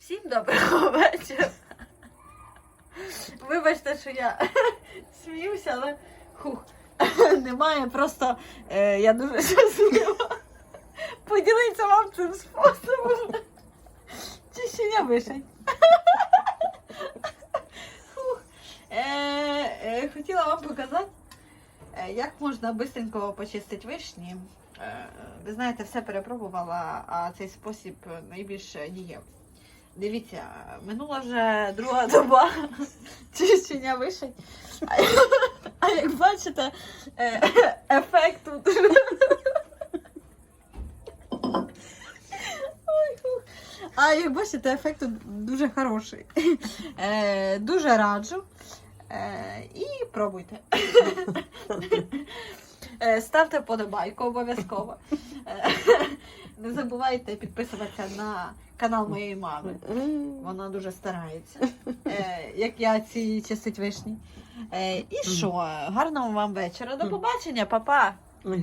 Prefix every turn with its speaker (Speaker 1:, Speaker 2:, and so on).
Speaker 1: Всім доброго вечора. Вибачте, що я сміюся, але хух, немає. Просто е, я дуже щаслива поділитися вам цим способом. Чищення вишень. Е, е, хотіла вам показати, е, як можна швидко почистити вишні. Е, ви знаєте, все перепробувала, а цей спосіб найбільше дієв. Дивіться, минула вже друга доба чищення вишень. А, а як бачите, е, ефект тут. А як бачите, ефект тут дуже хороший. Е, дуже раджу. Е, і пробуйте. Е, Ставте подобайку обов'язково. Е, Не забувайте підписуватися на канал моєї мами. Вона дуже старається, е, як я ці чистить вишні. І що? Гарного вам вечора. До побачення, папа.